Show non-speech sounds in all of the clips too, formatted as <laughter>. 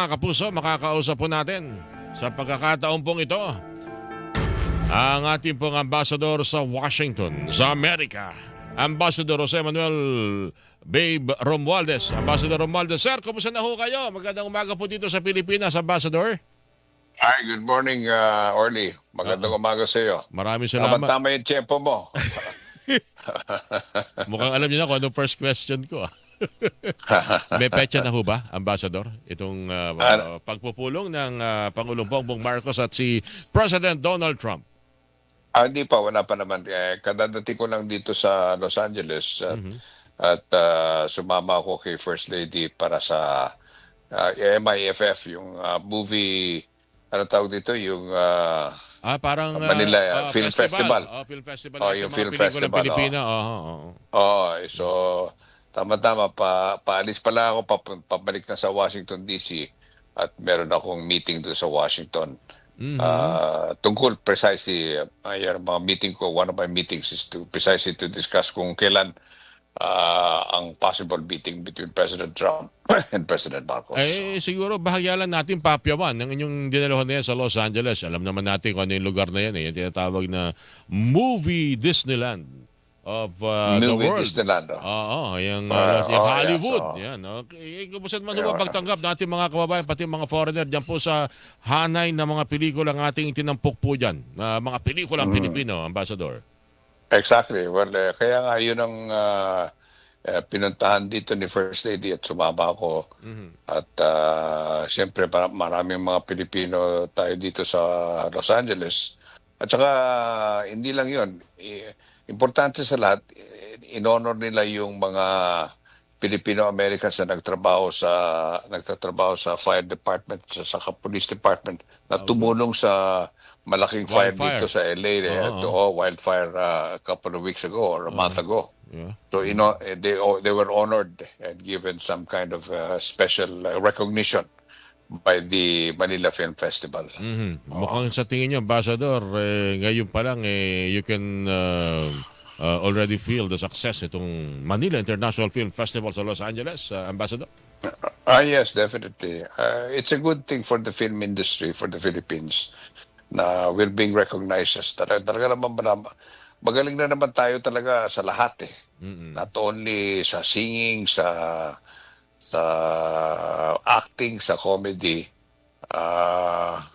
Mga kapuso, makakausap po natin sa pagkakataon pong ito ang ating pong ambassador sa Washington, sa Amerika. Ambassador Jose Manuel Babe Romualdez. Ambassador Romualdez, sir, kumusta na ho kayo? Magandang umaga po dito sa Pilipinas, Ambassador. Hi, good morning, uh, Orly. Magandang umaga sa iyo. Maraming salamat. Tama-tama yung tiyempo mo. <laughs> Mukhang alam niyo na kung anong first question ko. <laughs> May petsa na ho ba, Ambassador? Itong ah, Ano? pagpupulong ng ah, Pangulong Bongbong Marcos at si President Donald Trump. ah, hindi pa, wala pa naman. Eh, kadadating ko lang dito sa Los Angeles at, at uh, sumama ako kay First Lady para sa uh, MIFF, yung uh, movie, ano tawag dito, yung uh, Ah, parang ah, Manila, ah, Film Festival. Oh, film festival. Oh, ng yung film festival, Pilipina. Oh, oh, oh. Oh, so tama-tama pa paalis pala ako pap- pabalik na sa Washington DC at meron akong meeting doon sa Washington. Ah, tungkol precisely uh, yung mga meeting ko, one of my meetings is to precisely to discuss kung kailan ah, ang possible meeting between President Trump <coughs> and President Marcos. Eh, siguro bahagya lang natin papyawan ng inyong dinaluhan na yan sa Los Angeles. Alam naman natin kung ano yung lugar na yan. Eh. Yung tinatawag na Movie Disneyland of uh, the world. Disneyland, oh. Oo, yung, uh, Ah, yung oh, Hollywood. yes, oh. Yan, okay. Eh, kumusta naman Yeah. yeah. pagtanggap natin mga kababayan, pati mga foreigner dyan po sa hanay na mga pelikula ng ating itinampok po dyan. Na mga pelikulang Mm. Pilipino, Ambassador. Exactly. Well, eh, kaya nga yun ang ah, eh, pinuntahan dito ni First Lady at sumama ako. At ah, siyempre para- maraming mga Pilipino tayo dito sa Los Angeles. At saka hindi lang yun. I- Importante sa lahat, eh, in-honor nila yung mga Filipino-Americans na nagtrabaho sa nagtatrabaho sa fire department sa saka police department na tumulong sa malaking fire Wildfire. dito sa LA eh, Oo. to oh, wildfire uh, a couple of weeks ago or a month ago. Yeah. So you know eh, they oh, they were honored and given some kind of uh, special recognition by the Manila Film Festival. Mhm. Mukhang sa tingin niyo, Ambassador, eh, ngayon pa lang, eh, you can uh, uh, already feel the success itong Manila International Film Festival sa Los Angeles, uh, Ambassador. Ah yes, definitely. Uh, it's a good thing for the film industry for the Philippines na we're being recognized as talaga, talaga naman ba- magaling na naman tayo talaga sa lahat eh. Not only sa singing, sa sa acting, sa comedy. Ah,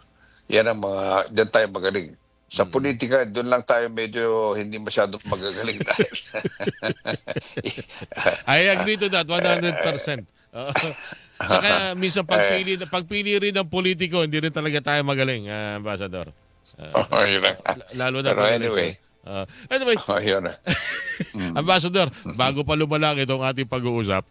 yan ang mga diyan tayo magaling. Sa politika, doon lang tayo medyo hindi masyadong magagaling dahil. <laughs> <laughs> I agree to that, 100%. Uh, saka minsan pagpili, pagpili rin ng politiko, hindi rin talaga tayo magaling, uh, Ambassador. Uh, <laughs> oh, yun lang. lalo na Pero anyway. Uh, anyway, Oh, yun. ah. <laughs> Ambassador, bago pa lumalang itong ating pag-uusap.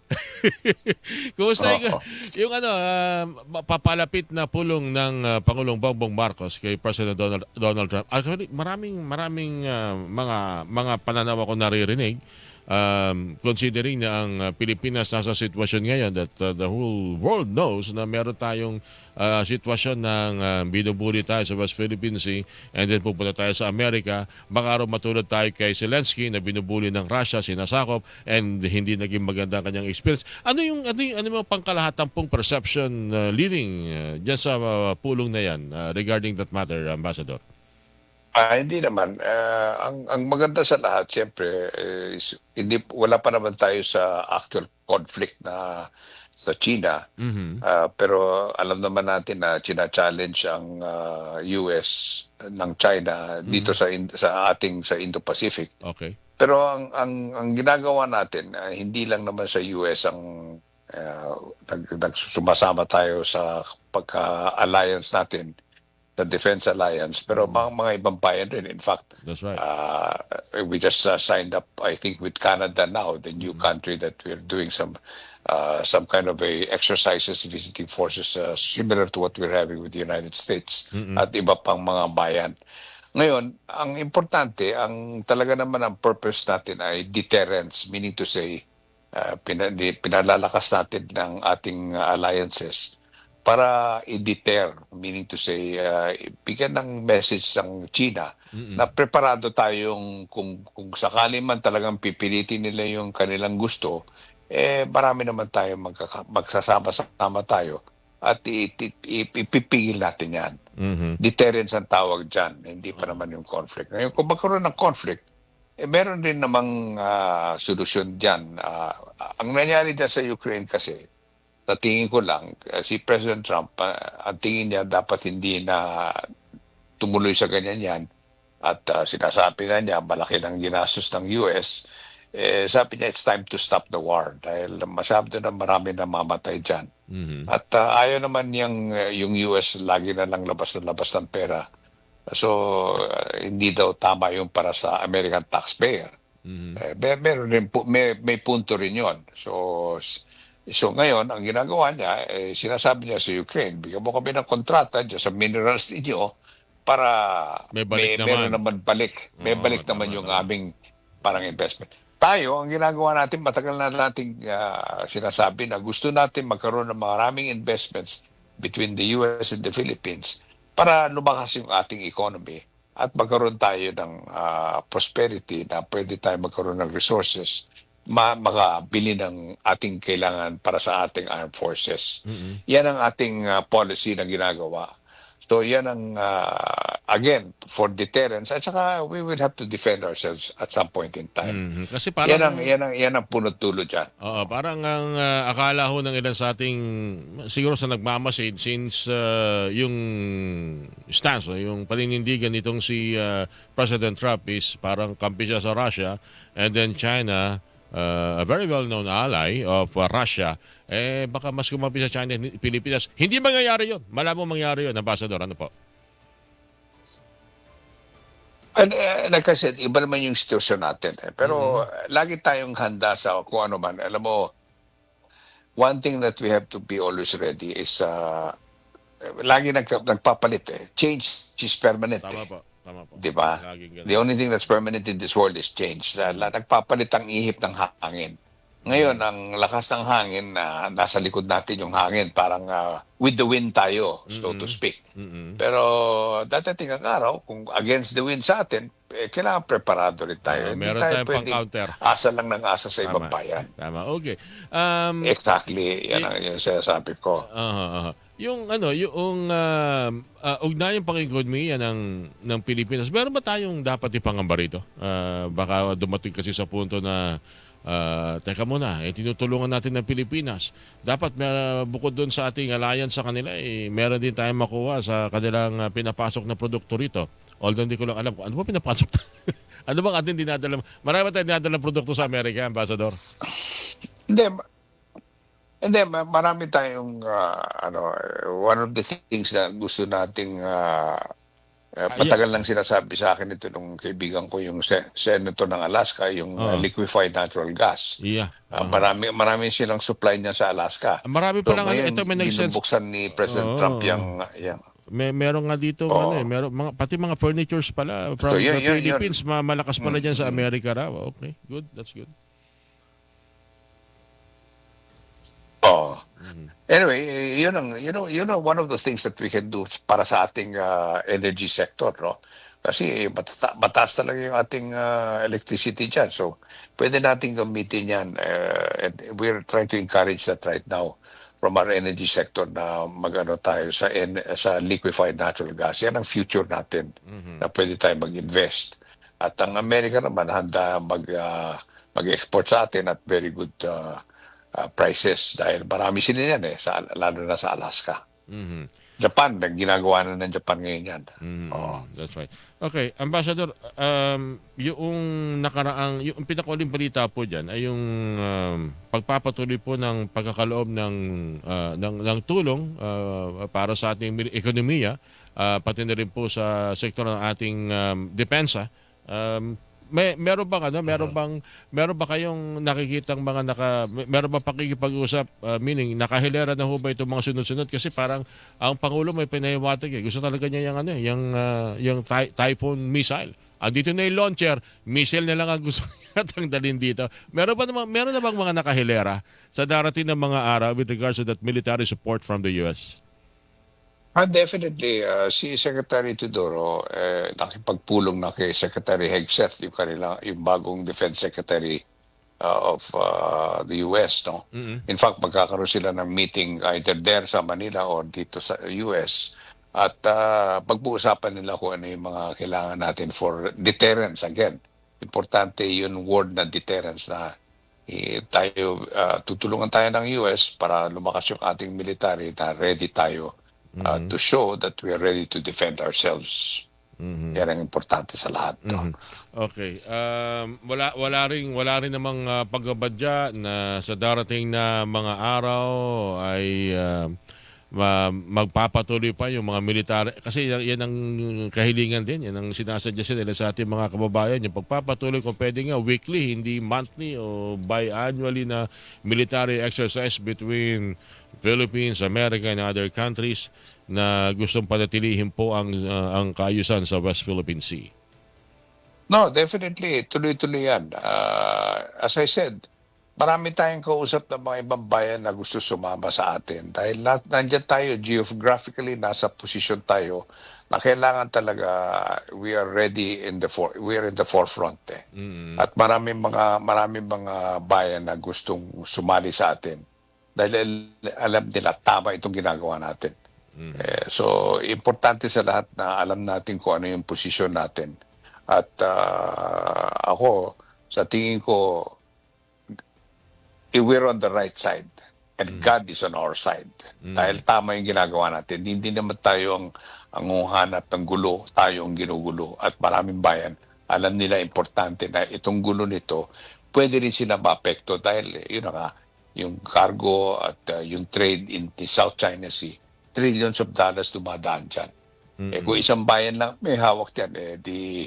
<laughs> Kumusta yung, Oo. yung ano, ah, papalapit na pulong ng ah, Pangulong Bongbong Marcos kay President Donald, Donald Trump? Actually, maraming maraming ah, mga mga pananaw ako naririnig um, considering na ang ah, Pilipinas nasa sitwasyon ngayon that ah, the whole world knows na meron tayong ah, sitwasyon ng uh, binubuli tayo sa West Philippine Sea and then pupunta tayo sa Amerika baka raw matulad tayo kay Zelensky na binubuli ng Russia, sinasakop and hindi naging maganda ang kanyang experience. Ano yung ano yung, ano yung pangkalahatang pong perception uh, leading uh, dyan sa uh, pulong na yan uh, regarding that matter, Ambassador? Ah, hindi naman. Ah, ang ang maganda sa lahat, siyempre, eh, is, hindi wala pa naman tayo sa actual conflict na sa China. Ah, pero alam naman natin na China-challenge ang ah, US ng China dito sa in- sa ating sa Indo-Pacific. Okay. Pero ang ang ang ginagawa natin ah, hindi lang naman sa US ang uh, nag, nagsumasama tayo sa pagka-alliance natin sa Defense Alliance pero mga, mga ibang bayan rin in fact That's right. uh, we just uh, signed up I think with Canada now the new country that we're doing some uh, some kind of a exercises visiting forces uh, similar to what we're having with the United States at iba pang mga bayan. Ngayon, ang importante, ang talaga naman ang purpose natin ay deterrence, meaning to say, uh, pina, di- pinalalakas natin ng ating uh, alliances para i-deter, meaning to say, uh, bigyan ng message ng China na preparado tayong kung, kung sakali man talagang pipilitin nila yung kanilang gusto, eh marami naman tayo magkaka- magsasama-sama tayo at ipipigil natin yan. Mhm. Deterrence ang tawag dyan, hindi pa naman yung conflict. Ngayon, kung magkaroon ng conflict, eh, meron din namang ah, solusyon dyan. Ah, ang nangyari dyan sa Ukraine kasi, sa tingin ko lang, eh, si President Trump, ah, ang tingin niya dapat hindi na tumuloy sa ganyan yan. At ah, sinasabi na niya, malaki ng ginastos ng US. Eh, sabi niya, it's time to stop the war dahil masyado na marami na mamatay dyan. Mhm. At ah, ayaw naman yung, yung US lagi na lang labas na labas ng pera. So, ah, hindi daw tama yung para sa American taxpayer. Eh, mer- meron rin po, may, may punto rin yon. So, so ngayon, ang ginagawa niya, eh, sinasabi niya sa Ukraine, bigyan mo kami ng kontrata dyan sa minerals ninyo para May balik naman. meron naman balik. May Oo, balik tama, naman yung tama. aming parang investment. Tayo, ang ginagawa natin, matagal na nating ah, sinasabi na gusto natin magkaroon ng maraming investments between the US and the Philippines para lumakas yung ating economy at magkaroon tayo ng ah, prosperity na pwede tayo magkaroon ng resources ma makabili ng ating kailangan para sa ating armed forces. Yan ang ating ah, policy na ginagawa. So yan ang ah, again for deterrence at saka we will have to defend ourselves at some point in time. Mhm. Kasi parang Yan ang yan ang yan ang punot dulo diyan. Oo, parang ang ah, akala ho ng ilan sa ating siguro sa nagmamasid since ah, yung stance, yung paninindigan nitong si ah, President Trump is parang kampi siya sa Russia and then China ah, a very well-known ally of ah, Russia, eh baka mas kumampi sa China Pilipinas. Hindi mangyayari yon. Malabo mangyayari yon, Ambassador. Ano po? And uh, like I said, iba naman yung sitwasyon natin. Eh. Pero uh, lagi tayong handa sa kung ano man. Alam mo, one thing that we have to be always ready is uh, lagi nag, nagpapalit eh. Change is permanent Tama eh. po. Tama po. Di ba? The only thing that's permanent in this world is change. Uh, nagpapalit ang ihip ng hangin. Ngayon, ang lakas ng hangin na nasa likod natin yung hangin, parang uh, with the wind tayo, so to speak. Pero dadating ang araw, kung against the wind sa atin, eh, kailangan preparado rin tayo. meron tayo pwedeng pang-counter. Asa lang ng asa sa ibang Tama. bayan. Tama. Okay. Um, Exactly. Yan ang yung sinasabi ko. Aha, aha. Yung ano, yung uh, uh, ugnayang pang-ekonomiya ng ng Pilipinas. Meron ba tayong dapat ipangamba rito? Ah, baka dumating kasi sa punto na ah, teka muna, eh, tinutulungan natin ng Pilipinas. Dapat may, bukod doon sa ating alliance sa kanila, eh, meron din tayong makuha sa kanilang ah, pinapasok na produkto rito. Although hindi ko lang alam kung ano ba pinapasok. <laughs> ano bang ating dinadala? Marami tayong dinadala produkto sa Amerika, Ambassador. Hindi, hindi, ma- marami tayong, ah, ano, one of the things na gusto nating, eh, matagal lang sinasabi sa akin ito nung kaibigan ko, yung se- senator ng Alaska, yung ah, Oo. liquefied natural gas. Yeah. Ah, marami, marami silang supply niya sa Alaska. Marami pa lang, ano, ngayon, ito may nag-sense ni. President Trump yung, yung May meron nga dito Oo. ano eh, meron mga pati mga furnitures pala from So, yun- the yun- yun. Philippines, ma- malakas pala diyan sa Amerika raw. Okay, good. That's good. Oh. Anyway, eh, yun ang you know, you know one of the things that we can do para sa ating ah, energy sector, no? Kasi matata- mataas talaga yung ating ah, electricity dyan. So, pwede natin gamitin yan. eh, and we're trying to encourage that right now from our energy sector na magano tayo sa en- sa liquefied natural gas. Yan ang future natin na pwede tayo mag-invest. At ang Amerika naman handa mag ah, mag-export sa atin at very good ah, ah, prices dahil marami sila yan eh, sa, lalo na sa Alaska. Mhm. Japan, nag- ginagawa na ng Japan ngayon yan. Mhm. Oo. That's right. Okay, Ambassador, um, yung nakaraang, yung pinakauling balita po diyan ay yung um, pagpapatuloy po ng pagkakaloob ng ah, ng, ng tulong ah, para sa ating ekonomiya, ah, pati na rin po sa sektor ng ating um, depensa. Um, may meron bang ano, meron bang meron ba kayong nakikitang mga naka meron ba pakikipag-usap ah, meaning nakahilera na ho ba itong mga sunod-sunod kasi parang ang pangulo may pinahiwatig eh. Gusto talaga niya yung ano, eh, yung ah, yung Ty- Typhoon missile. Andito na yung launcher, missile na lang ang gusto <laughs> niya tanggalin dito. Meron ba namang meron na bang mga nakahilera sa darating na mga araw with regards to that military support from the US? Ah, definitely. ah, si Secretary Tudoro, eh, nakipagpulong na kay Secretary Hegseth, yung, kanila, yung bagong Defense Secretary uh, of uh, the US, no? In fact, magkakaroon sila ng meeting either there sa Manila or dito sa US at uh, pag-uusapan nila kung ano yung mga kailangan natin for deterrence again. Importante yung word na deterrence na eh, tayo uh, tutulungan tayo ng US para lumakas yung ating military na ready tayo uh, to show that we are ready to defend ourselves. Yan ang importante sa lahat. no? Okay. Um, wala wala ring wala rin namang uh, pagbabadya na sa darating na mga araw ay uh, ma- magpapatuloy pa yung mga militar kasi yan, yan ang kahilingan din yan ang sinasadya nila sa ating mga kababayan yung pagpapatuloy kung pwede nga weekly hindi monthly o biannually na military exercise between Philippines, America and other countries na gustong panatilihin po ang uh, ang kaayusan sa West Philippine Sea. No, definitely. Tuloy-tuloy yan. Ah, as I said, marami tayong kausap ng mga ibang bayan na gusto sumama sa atin. Dahil lahat, nandyan tayo, geographically, nasa posisyon tayo na kailangan talaga we are ready in the for, we are in the forefront eh. At maraming mga maraming mga bayan na gustong sumali sa atin dahil al- alam nila tama itong ginagawa natin. Eh, so importante sa lahat na alam natin kung ano yung posisyon natin. At ah, ako sa tingin ko eh, we're on the right side and God is on our side. Dahil tama yung ginagawa natin. Hindi naman tayo ang, ang huhanap ng gulo, tayo ang ginugulo. At maraming bayan, alam nila importante na itong gulo nito, pwede rin sila maapekto dahil, yun na nga, yung cargo at uh, yung trade in the South China Sea, trillions of dollars dumadaan dyan. Eh kung isang bayan lang may hawak dyan, eh di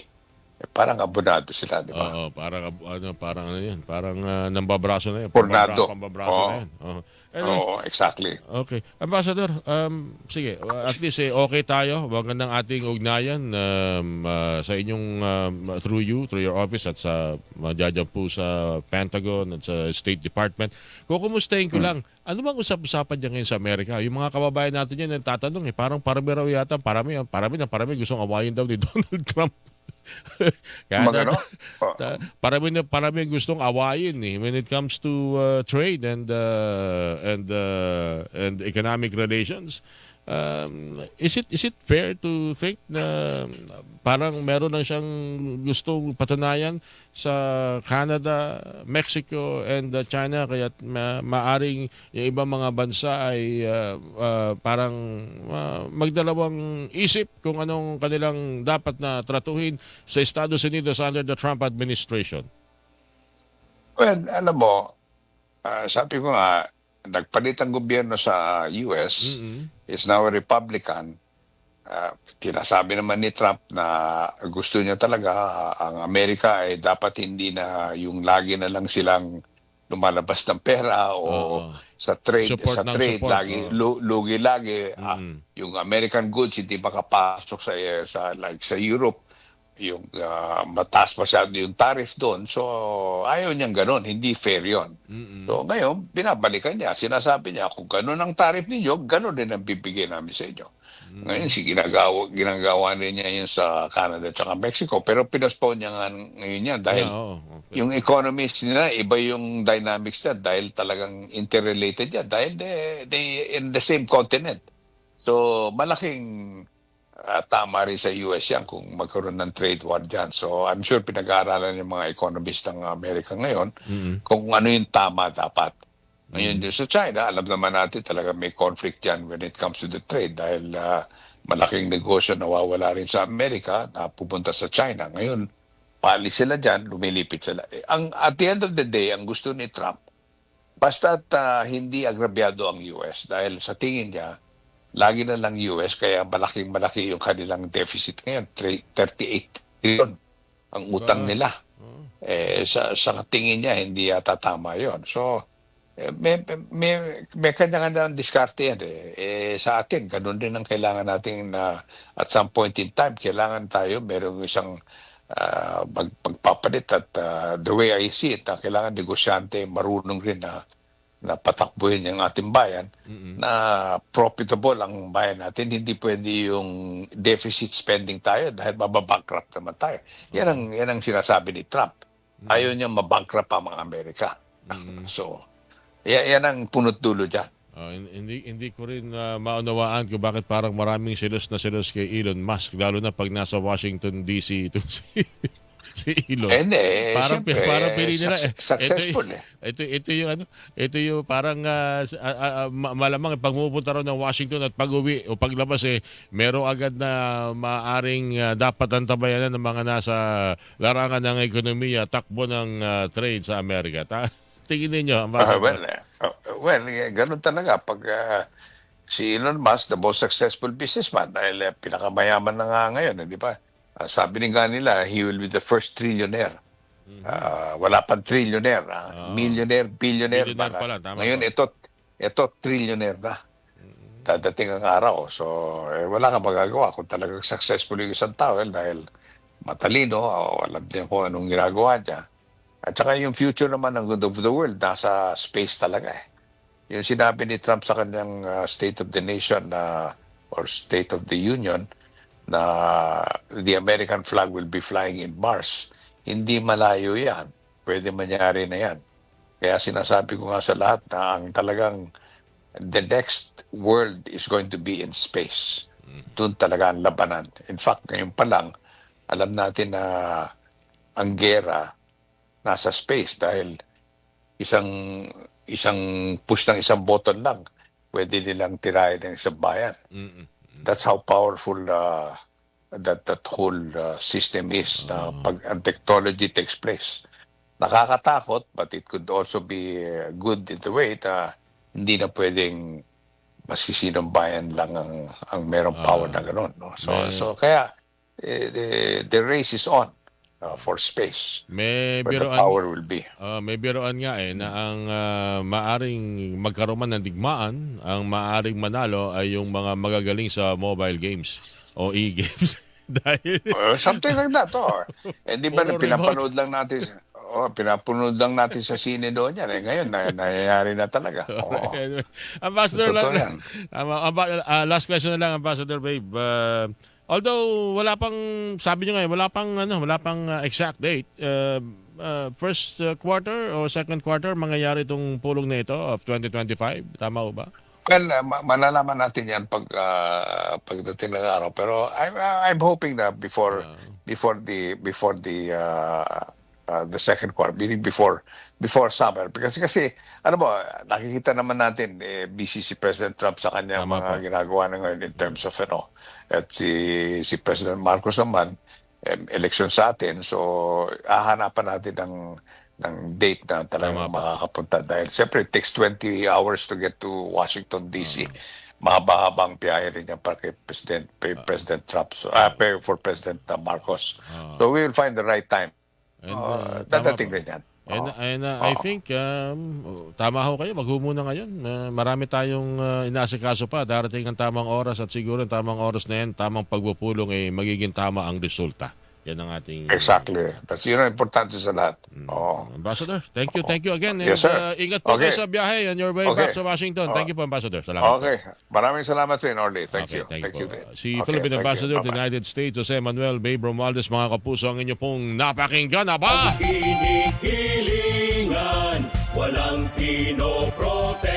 eh, parang abonado sila, di ba? Oo, parang ano parang ano 'yan, parang uh, nambabraso na 'yan. Tornado. Pambabraso Oo. na 'yan. Oo. Anyway, Oo, exactly. Okay. Ambassador, um, sige, at least eh, okay tayo. Magandang ating ugnayan um, uh, sa inyong um, through you, through your office at sa uh, po sa Pentagon at sa State Department. Kukumustahin ko lang, ano bang usap-usapan dyan ngayon sa Amerika? Yung mga kababayan natin yan nagtatanong eh, parang parami raw yata, parami, parami na parami gustong awayin daw ni <laughs> Donald Trump. <laughs> Kaya Magano? <laughs> Oh. Ta- parami na parami gustong awayin eh when it comes to uh, trade and uh, and uh, and economic relations. Um, is it is it fair to think na parang meron lang siyang gustong patunayan sa Canada, Mexico and uh, China kaya ma- maaring yung ibang mga bansa ay uh, uh, parang uh, magdalawang isip kung anong kanilang dapat na tratuhin sa Estados Unidos under the Trump administration. Well, alam mo, ah, sabi ko nga, nagpalit ang gobyerno sa US, is now a Republican. Ah, tinasabi naman ni Trump na gusto niya talaga ang Amerika ay dapat hindi na yung lagi na lang silang lumalabas ng pera o Oo. sa trade Support sa trade support, lagi lu- lugi lagi. Ah, yung American goods hindi makapasok sa eh, sa like sa Europe yung ah, mataas masyado yung tariff doon. So, ayaw niyang ganun. Hindi fair yon. So, ngayon, binabalikan niya. Sinasabi niya, kung ganun ang tariff ninyo, ganun din ang bibigay namin sa inyo. Ngayon, si ginagawa, ginagawa rin niya yun sa Canada at Mexico. Pero pinaspone niya nga ngayon yan dahil Yeah, oo. Okay. yung economies nila, iba yung dynamics niya dahil talagang interrelated yan. Dahil they, they in the same continent. So, malaking ah, tama rin sa US yan kung magkaroon ng trade war dyan. So, I'm sure pinag-aaralan ng mga economist ng Amerika ngayon kung ano yung tama dapat. Ngayon yung sa China, alam naman natin talaga may conflict yan when it comes to the trade dahil ah, malaking negosyo nawawala rin sa Amerika na pupunta sa China. Ngayon, paalis sila dyan, lumilipit sila. Eh, ang, at the end of the day, ang gusto ni Trump, basta't ah, hindi agrabyado ang US dahil sa tingin niya, lagi na lang US kaya malaking malaki yung kanilang deficit ngayon, Tre- 38 trillion ang utang nila. Eh, sa, sa tingin niya, hindi yata tama yon So, eh, may, may, may kanya-kanya diskarte yan eh. eh. Sa atin, ganun din ang kailangan natin na at some point in time, kailangan tayo merong isang ah, mag, magpapalit at ah, the way I see it, ah, kailangan negosyante marunong rin na na patakbuhin yung ating bayan na profitable ang bayan natin. Hindi pwede yung deficit spending tayo dahil mababankrupt naman tayo. Yan ang, yan ang sinasabi ni Trump. Ayaw niya mabankrupt ang mga Amerika. <laughs> So, yan, yan ang punot dulo dyan. Hin- hindi hindi ko rin ah, maunawaan kung bakit parang maraming silos na silos kay Elon Musk lalo na pag nasa Washington DC ito si <laughs> <laughs> si Elon. Eh, hindi. Eh, parang siyempre, parang pili nila eh, suc- successful ito, eh. Ito ito yung ano, ito yung parang ah, ah, ma- malamang pag pumupunta raw ng Washington at pag-uwi o paglabas eh merong agad na maaring ah, dapat antabayanan ng mga nasa larangan ng ekonomiya, takbo ng ah, trade sa Amerika. Ta tingin ninyo, Ambassador? well, eh, uh, well, eh, ganun talaga. Pag ah, si Elon Musk, the most successful businessman, dahil eh, pinakamayaman na nga ngayon, eh, di Ah, sabi ni nga nila, he will be the first trillionaire. Ah, wala pang trillionaire. ah. millionaire, billionaire. Billionaire pa pala, tama Ngayon, po. ito, ito trillionaire na. Dadating ang araw. So, eh, wala kang magagawa kung talagang successful yung isang tao eh, dahil matalino, o alam niya kung anong ginagawa niya. At saka yung future naman ng good of the world, nasa space talaga eh. Yung sinabi ni Trump sa kanyang uh, State of the Nation na or State of the Union na the American flag will be flying in Mars. Hindi malayo yan. Pwede mangyari na yan. Kaya sinasabi ko nga sa lahat na ang talagang the next world is going to be in space. Doon talaga ang labanan. In fact, ngayon pa lang, alam natin na ang gera nasa space dahil isang isang push ng isang button lang pwede nilang tirahin ng isang bayan. That's how powerful uh, that that whole uh, system is na pag ang technology takes place. Nakakatakot but it could also be uh, good in the way na hindi na pwedeng maski sinong bayan lang ang ang merong power na gano'n. No? So, so kaya eh, the, the race is on uh, for space May where the power will be. Ah, may biroan nga eh na ang ah, maaring magkaroon man ng digmaan, ang maaring manalo ay yung mga magagaling sa mobile games o e-games. <laughs> Dahil Uh, something like that, or. Eh, di ba, <laughs> na pinapanood lang natin, oh, pinapanood lang natin sa sine doon yan. Eh, ngayon, na, nangyayari na talaga. <laughs> Anyway, Ambassador lang. yan. Amba- ah, last question na lang Ambassador Babe. Ah, although wala pang sabi niyo ngayon, wala pang ano, wala pang ah, exact date. Ah, ah, first ah, quarter o second quarter mangyayari itong pulong na ito of 2025. Tama ho ba? Well, uh, ma- malalaman natin yan pag uh, pagdating ng araw. Pero I'm, I'm hoping na before before the before the uh, uh, the second quarter, meaning before before summer. Because kasi ano ba, nakikita naman natin eh, busy si President Trump sa Tama mga po. ginagawa na ngayon in terms of ano. At si si President Marcos naman em, election sa atin. So hahanapan natin ng ng date na talagang Tama po. makakapunta dahil siyempre it takes 20 hours to get to Washington DC. Mahaba-habang biyahe rin yan para kay President, kay President Trump. So, ah, pa- for President uh, Marcos. So we will find the right time. And, Uh, dadating din yan. And, and uh, I think, um, oh, tama ho kayo, maghumuna ngayon. Uh, marami tayong uh, inasikaso pa. Darating ang tamang oras at siguro ang tamang oras na yan, tamang pagpupulong, eh, magiging tama ang resulta. Yan ang ating... Exactly. That's yun ang importante sa lahat. Oo. Ambassador, thank you, thank you again. And, Yes, sir. uh, ingat po Okay. kayo sa biyahe on your way back Okay. sa Washington. Thank you po, Ambassador. Salamat. Okay. Maraming salamat rin, Orly. Thank Okay, you. thank you po. din. Si Okay, Philippine thank you. Ambassador to the. United States, Jose Manuel Bay Romualdez, mga kapuso, ang inyo pong napakinggan. Aba! Kinikilingan, walang pinoprotektahan.